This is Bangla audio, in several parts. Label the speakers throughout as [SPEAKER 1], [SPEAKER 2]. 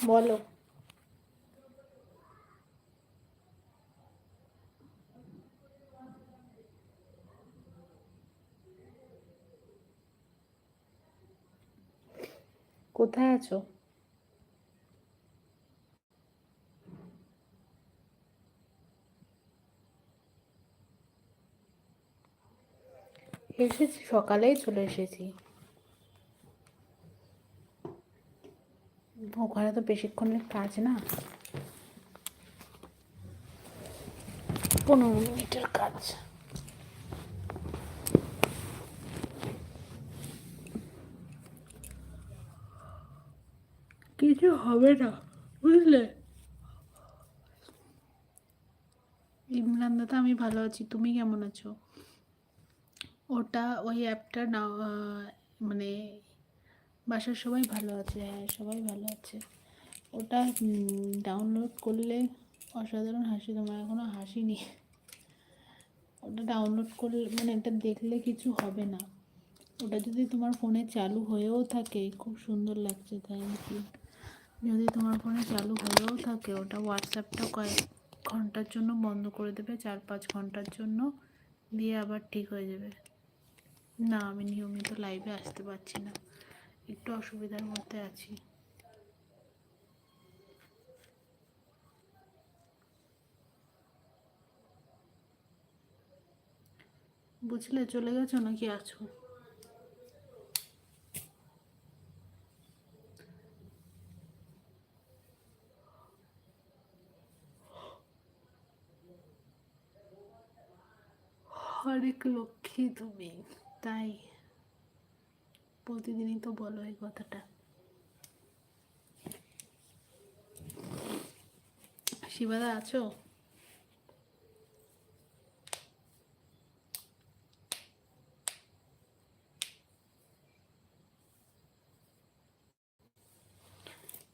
[SPEAKER 1] বলো। কোথায় আছো? এসেছি সকালেই চলে এসেছি। ওখানে তো বেশিক্ষণের কাজ না। পনেরো মিনিটের কাজ। কিছু হবে না বুঝলে? ইমরান দাদা আমি ভালো আছি। তুমি কেমন আছো? ওটা ওই অ্যাপটা না মানে বাসার সবাই ভালো আছে হ্যাঁ সবাই ভালো আছে। ওটা ডাউনলোড করলে অসাধারণ হাসি, তোমার এখনও হাসিনি ওটা ডাউনলোড করলে মানে এটা দেখলে কিছু হবে না। ওটা যদি তোমার ফোনে চালু হয়েও থাকে, খুব সুন্দর লাগছে থ্যাংক ইউ যদি তোমার ফোনে চালু হয়েও থাকে, ওটা হোয়াটসঅ্যাপটা কয়েক ঘণ্টার জন্য বন্ধ করে দেবে চার পাঁচ ঘণ্টার জন্য, দিয়ে আবার ঠিক হয়ে যাবে। না, আমি নিয়মিত লাইভে আসতে পারছি না। একটু অসুবিধার মধ্যে আছি। বুঝলে চলে গেছো নাকি আছো? অনেক লক্ষ্মী তুমি তাই? প্রতিদিনই তো বলো এই কথাটা। শিবাদা, আছো?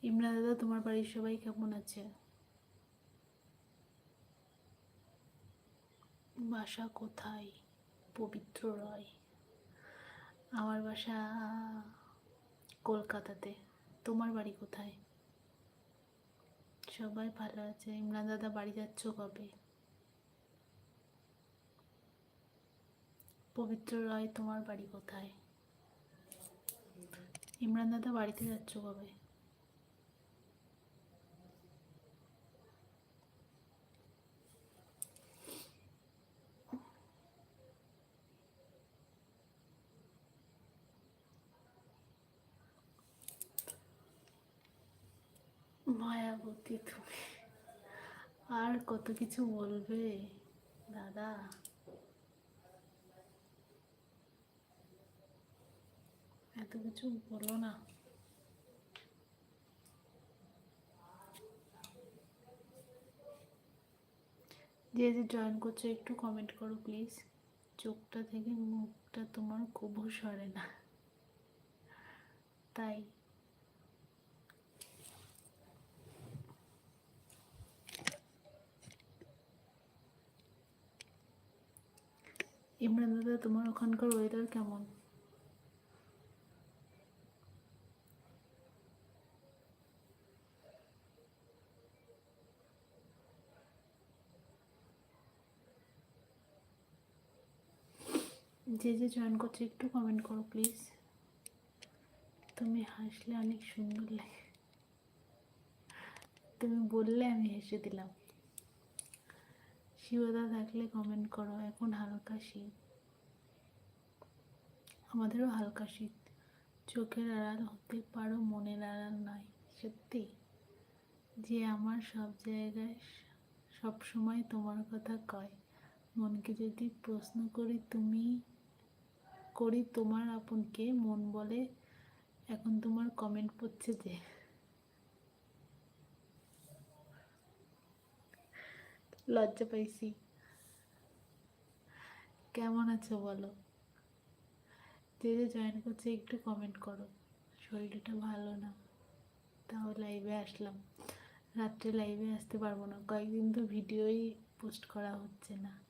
[SPEAKER 1] ইমরান দাদা, তোমার বাড়ির সবাই কেমন আছে? বাসা কোথায়? পবিত্র রয়। আমার বাসা কলকাতাতে। তোমার বাড়ি কোথায়? সবাই ভালো আছে। ইমরান দাদা বাড়ি যাচ্ছ কবে? পবিত্র রায়, তোমার বাড়ি কোথায়? ইমরান দাদা বাড়িতে যাচ্ছ কবে? মায়াবতী তুমি আর কত কিছু বলবে, দাদা? এত কিছু বলো না। যে যে জয়েন করছ, একটু কমেন্ট করো প্লিজ চোখটা থেকে মুখটা তোমার খুবও সরে না। তাই। ইমরান দাদা, তোমার ওখানকার ওয়েদার কেমন? যে যে জয়েন করছে, একটু কমেন্ট করো প্লিজ তুমি হাসলে অনেক সুন্দর লাগে। তুমি বললে আমি হেসে দিলাম। শিবদা থাকলে কমেন্ট করো, এখন হালকা শীত। আমাদেরও হালকা শীত। চোখের আড়াল হতে পারো, মনের আড়াল নয় সত্যি? যে আমার সব জায়গায় সব সময় তোমার কথা কয়। মনকে যদি প্রশ্ন করি, তুমি করি তোমার আপনকে, মন বলে, এখন তোমার কমেন্ট পড়ছে যে লজ্জা পাইছি। কেমন আছো বলো? যে যে জয়েন করছে একটু কমেন্ট করো। শরীরটা ভালো না। তাও লাইভে আসলাম। রাত্রে লাইভে আসতে পারব না। কয়েকদিন তো ভিডিওই পোস্ট করা হচ্ছে না।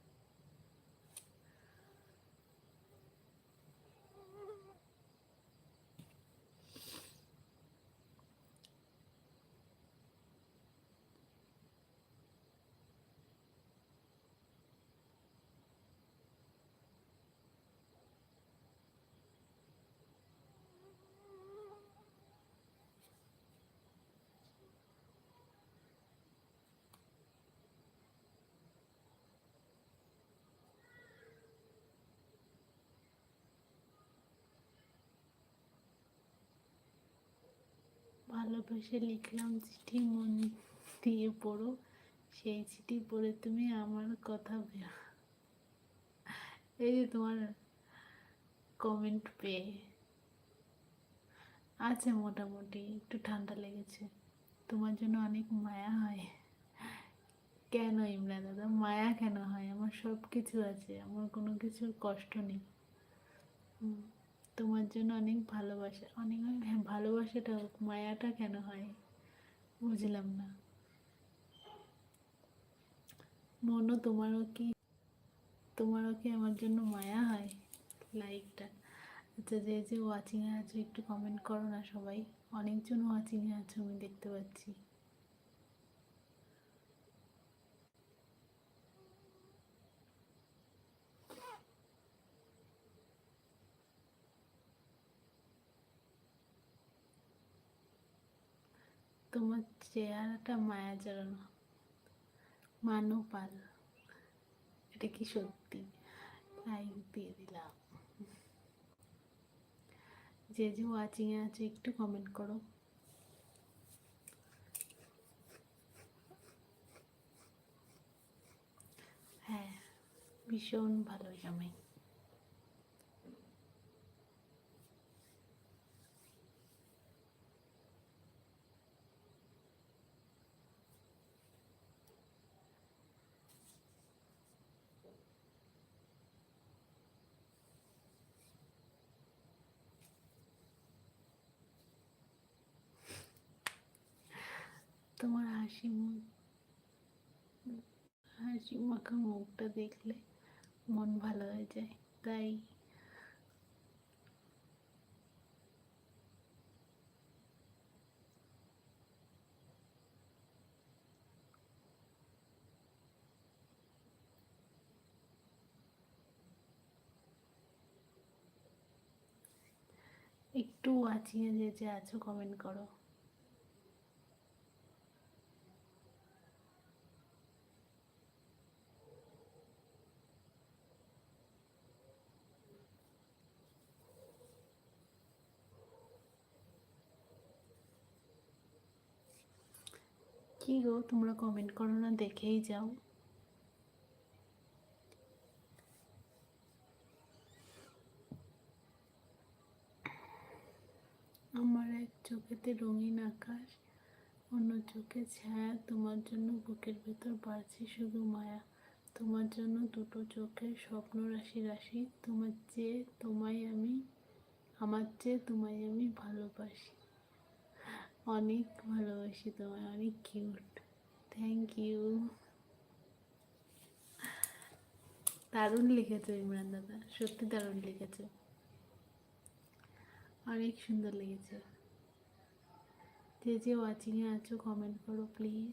[SPEAKER 1] ভালোবেসে লিখলাম চিঠি মন দিয়ে পড়ো। সেই চিঠি পড়ে তুমি আমার কথা এই যে তোমার কমেন্ট পেয়ে। আছে মোটামুটি একটু ঠান্ডা লেগেছে। তোমার জন্য অনেক মায়া হয়। কেন ইমরা দাদা? মায়া কেন হয়? আমার সব কিছু আছে আমার কোনো কিছুর কষ্ট নেই। হুম, তোমার জন্য অনেক ভালোবাসা। অনেক হ্যাঁ, ভালোবাসাটা মায়াটা কেন হয়? বুঝলাম না। মনও তোমারও কি তোমারও কি আমার জন্য মায়া হয়? লাইকটা। আচ্ছা যে যে ওয়াচিংয়ে আছো একটু কমেন্ট করো না সবাই। অনেকজন ওয়াচিংয়ে আছো আমি দেখতে পাচ্ছি। তোমার চেহারাটা মায়া জড়ানো মানু পাল, এটা কি সত্যি? লাইক দিয়ে দিলাম। যে যে ওয়াচিংয়ে আছে, একটু কমেন্ট করো। হ্যাঁ ভীষণ ভালো জামাই তোমার হাসি মুখ হাসি মাখা মুখটা দেখলে মন ভালো হয়ে যায়। তাই একটু ওয়াচিংয়ে যে যে আছো কমেন্ট করো। কি গো? তোমরা কমেন্ট করো না, দেখেই যাও। আমার এক চোখেতে রঙিন আকাশ, অন্য চোখে ছায়া। তোমার জন্য বুকের ভেতর বাড়ছে শুধু মায়া। তোমার জন্য দুটো চোখে স্বপ্ন রাশি রাশি। তোমার চেয়ে তোমায় আমি, আমার চেয়ে তোমায় আমি ভালোবাসি। অনেক ভালোবাসি তোমায়, অনেক কিউট থ্যাংক ইউ দারুণ লিখেছে ইমরান দাদা, সত্যি দারুণ লিখেছে। অনেক সুন্দর লেগেছে যে যে ওয়াচিংয়ে আছো কমেন্ট করো প্লিজ